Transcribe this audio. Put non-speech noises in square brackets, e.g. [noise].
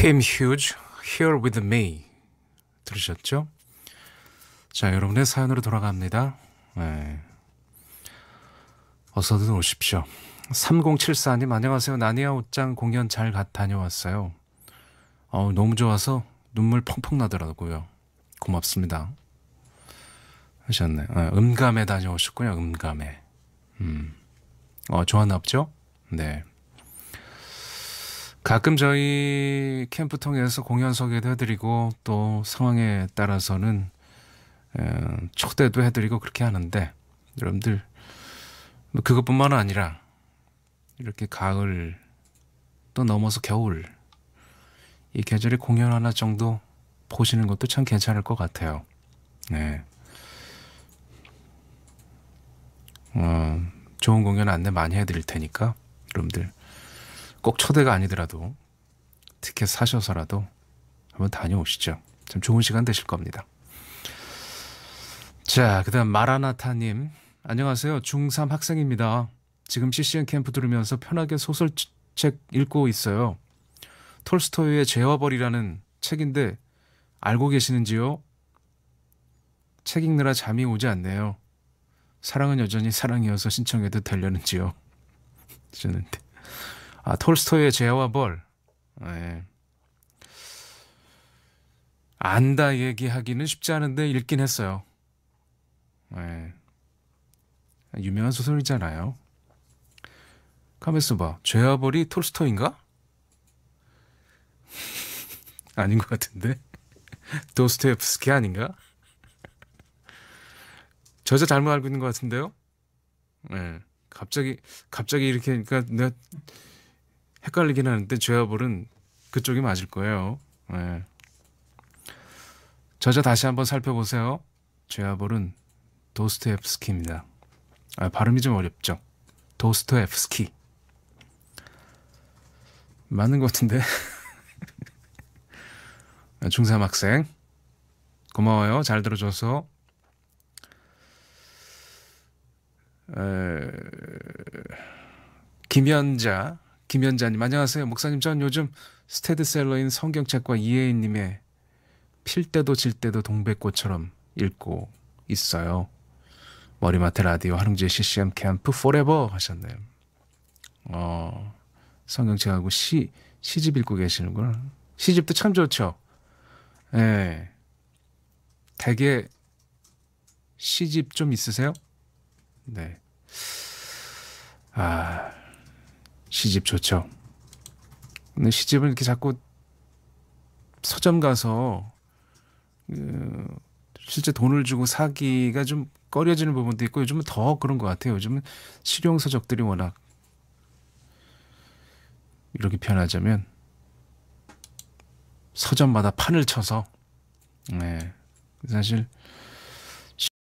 팀 휴즈 Here With Me 들으셨죠? 자 여러분의 사연으로 돌아갑니다. 네. 어서든 오십시오. 3074님 안녕하세요. 나니아 옷장 공연 잘 가, 다녀왔어요. 어, 너무 좋아서 눈물 펑펑 나더라고요. 고맙습니다. 하셨네. 아, 음감에 다녀오셨군요. 음감에. 음. 어, 좋았나 보죠? 네. 가끔 저희 캠프 통해서 공연 소개도 해드리고 또 상황에 따라서는 에, 초대도 해드리고 그렇게 하는데 여러분들 뭐 그것뿐만 아니라 이렇게 가을 또 넘어서 겨울 이 계절에 공연 하나 정도 보시는 것도 참 괜찮을 것 같아요. 네. 어, 좋은 공연 안내 많이 해드릴 테니까 여러분들 꼭 초대가 아니더라도 티켓 사셔서라도 한번 다녀오시죠. 참 좋은 시간 되실 겁니다. 자, 그 다음 마라나타님. 안녕하세요. 중3 학생입니다. 지금 CCN 캠프 들으면서 편하게 소설책 읽고 있어요. 톨스토이의 제와벌이라는 책인데 알고 계시는지요? 책 읽느라 잠이 오지 않네요. 사랑은 여전히 사랑이어서 신청해도 되려는지요? [laughs] 주는데. 아, 톨스토이의 제와 벌. 네. 안다 얘기하기는 쉽지 않은데 읽긴 했어요. 네. 유명한 소설이잖아요. 가만있어 봐. 죄와 벌이 톨스토인가? [laughs] 아닌 것 같은데. [laughs] 도스토옙스키 아닌가? 저자 잘못 알고 있는 것 같은데요. 네. 갑자기 갑자기 이렇게 그러니까 내가 헷갈리긴 하는데 죄와벌은 그쪽이 맞을 거예요. 네. 저자 다시 한번 살펴보세요. 죄와벌은 도스토옙스키입니다. 아, 발음이 좀 어렵죠. 도스토옙스키. 맞는 것 같은데. [laughs] 중3 학생. 고마워요. 잘 들어줘서. 에... 김연자. 김연자님 안녕하세요. 목사님 전 요즘 스테드셀러인 성경책과 이혜인님의 필 때도 질 때도 동백꽃처럼 읽고 있어요. 머리맡에 라디오 하릉주의 CCM 캠프 포레버 하셨네요. 어, 성경책하고 시, 시집 읽고 계시는구나. 시집도 참 좋죠. 예. 네. 대개 시집 좀 있으세요? 네. 아, 시집 좋죠. 근데 시집을 이렇게 자꾸 서점 가서 그 실제 돈을 주고 사기가 좀 꺼려지는 부분도 있고 요즘은 더 그런 것 같아요. 요즘은 실용 서적들이 워낙 이렇게 표현하자면 서점마다 판을 쳐서 네. 사실